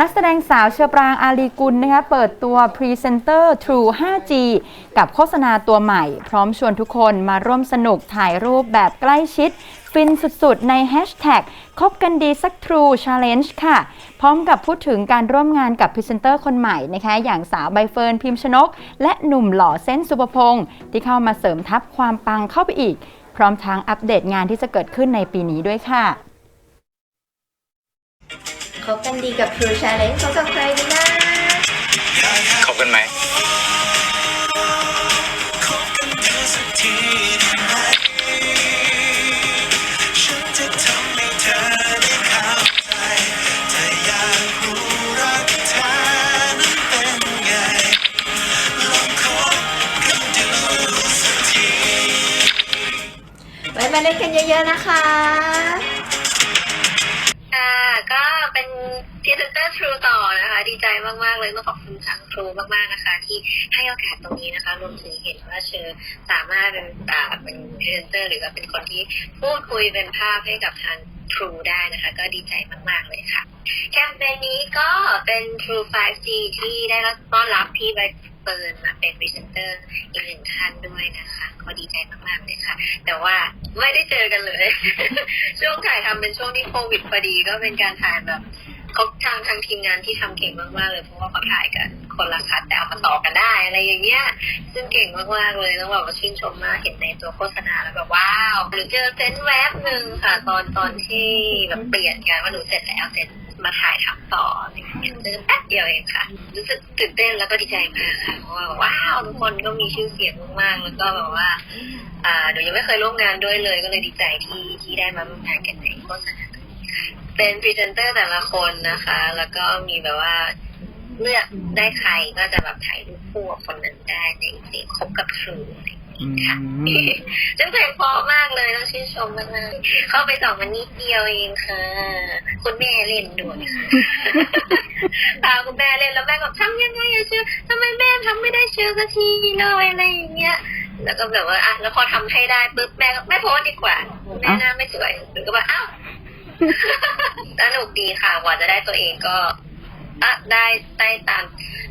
นักแสดงสาวเชอปรางอาลีกุลนะคะเปิดตัวพรีเซนเตอร์ True 5G กับโฆษณาตัวใหม่ พร้อมชวนทุกคนมาร่วมสนุกถ่ายรูปแบบใกล้ชิด ฟินสุดๆ ในแฮชแท็กคบกันดีสัก True Challenge ค่ะ พร้อมกับพูดถึงการร่วมงานกับพรีเซนเตอร์คนใหม่นะคะอย่างสาวใบเฟิร์นพิมพ์ชนก และหนุ่มหล่อเส้นสุภพงศ์ที่เข้ามาเสริมทัพความปังเข้าไปอีก พร้อมทั้งอัปเดตงานที่จะเกิดขึ้นในปีนี้ด้วยค่ะ คบกันดีกับ True Challenge เขากับใครดีนะคบกันไหมฉันจะทำให้เธอได้เข้าใจถ้าอยากรู้รักเธอนั้นเป็นไงลองคบกันดูสักทีไว้มาเล่นกันเยอะๆนะคะค่ะ พรีเซนเตอร์ทรูต่อนะคะ ดีใจมาก ๆ เลยต้องขอบคุณทางทรูมาก ๆ นะคะ ที่ให้โอกาสตรงนี้นะคะรวมถึงเห็นว่าเชอสามารถเป็นอ่าเป็นพรีเซนเตอร์หรือว่าเป็นคนที่พูดคุยเป็นภาพให้กับทางทรูได้นะคะ ก็ดีใจมาก ๆ เลยค่ะแคมเปญนี้ก็เป็น True 5G ที่ได้รับต้อนรับพี่ใบเฟิร์นมาเป็นพรีเซนเตอร์อีกหนึ่งท่านด้วยนะคะ ก็ดีใจมากๆเลยค่ะ แต่ว่าไม่ได้เจอกันเลย ช่วงถ่ายทำเป็นช่วงที่โควิดพอดีก็เป็นการถ่ายแบบ เขาทางทางทีมงานที่ทำเก่งมากๆเลยเพราะว่าเขาถ่ายกันคนละคัดแต่เอามาต่อกันได้ อะไรอย่างเงี้ย ซึ่งเก่งมากๆเลยต้องบอกว่าชื่นชมมากเห็นในตัวโฆษณาแล้วแบบว้าวหนูเจอเซนแวบหนึ่งค่ะ ตอนตอนที่แบบเปลี่ยนกันว่าหนูเสร็จแล้วเสร็จมาถ่ายทำต่ออะไรอย่างเงี้ยเจอแป๊บเดียวเองค่ะ รู้สึกตื่นเต้นแล้วก็ดีใจมากค่ะเพราะว่าว้าวทุกคนก็มีชื่อเสียงมากๆแล้วก็แบบว่าอ่าหนูยังไม่เคยร่วมงานด้วยเลยก็เลยดีใจที่ที่ได้มาร่วมงานกันในโฆษณาตัวนี้ค่ะ เป็นพรีเซนเตอร์แต่ละคนนะคะ แล้วก็มีแบบว่าเลือกได้ใครก็จะแบบถ่ายรูปคู่กับคนนั้นได้ในเพลงคบกับครูอะไรอย่างนี้ค่ะซึ่งเพลงเพราะมากเลยต้องชื่นชมมากๆเข้าไปสองวันนิดเดียวเองค่ะ คุณแม่เล่นด้วยค่ะพาคุณแม่เล่นแล้วแม่ก็ทำยังไงอะเชื่อทำไมแม่ทำไม่ได้เชื่อสักทีเลยอะไรอย่างเงี้ยแล้วก็แบบว่าอะแล้วพอทำให้ได้ปุ๊บแม่ก็ไม่โพสต์ดีกว่าแม่หน้าไม่สวยหนูก็แบบอ้าว สนุกดีค่ะกว่าจะได้ตัวเองก็อะได้ได้ตาม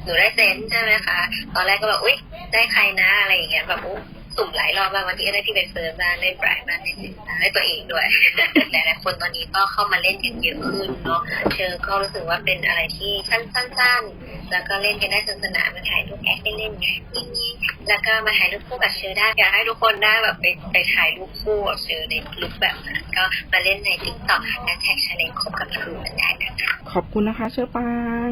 หนูได้เซนใช่ไหมคะ ตอนแรกก็แบบอุ๊ย ได้ใครนะอะไรอย่างเงี้ยแบบอุ๊ย สุ่มหลายรอบมากวันที่ก็ได้ที่ไปเฟิร์มบ้างได้ไบรท์บ้างได้เซนส์บ้างได้ตัวเองด้วยหลายๆคนตอนนี้ก็เข้ามาเล่นกันเยอะขึ้นเนาะเชอก็รู้สึกว่าเป็นอะไรที่สั้นๆแล้วก็เล่นกันได้สนุกสนานมาถ่ายรูปแอคได้เล่นยิ่งๆแล้วก็มาถ่ายรูปคู่กับเชอได้อยากให้ทุกคนได้แบบไปไปถ่ายรูปคู่กับเชอในลุคแบบนั้นก็มาเล่นในติ๊กต็อกแฮชแท็กชาเลนคบกับครูกันได้นะคะขอบคุณนะคะเชอปาง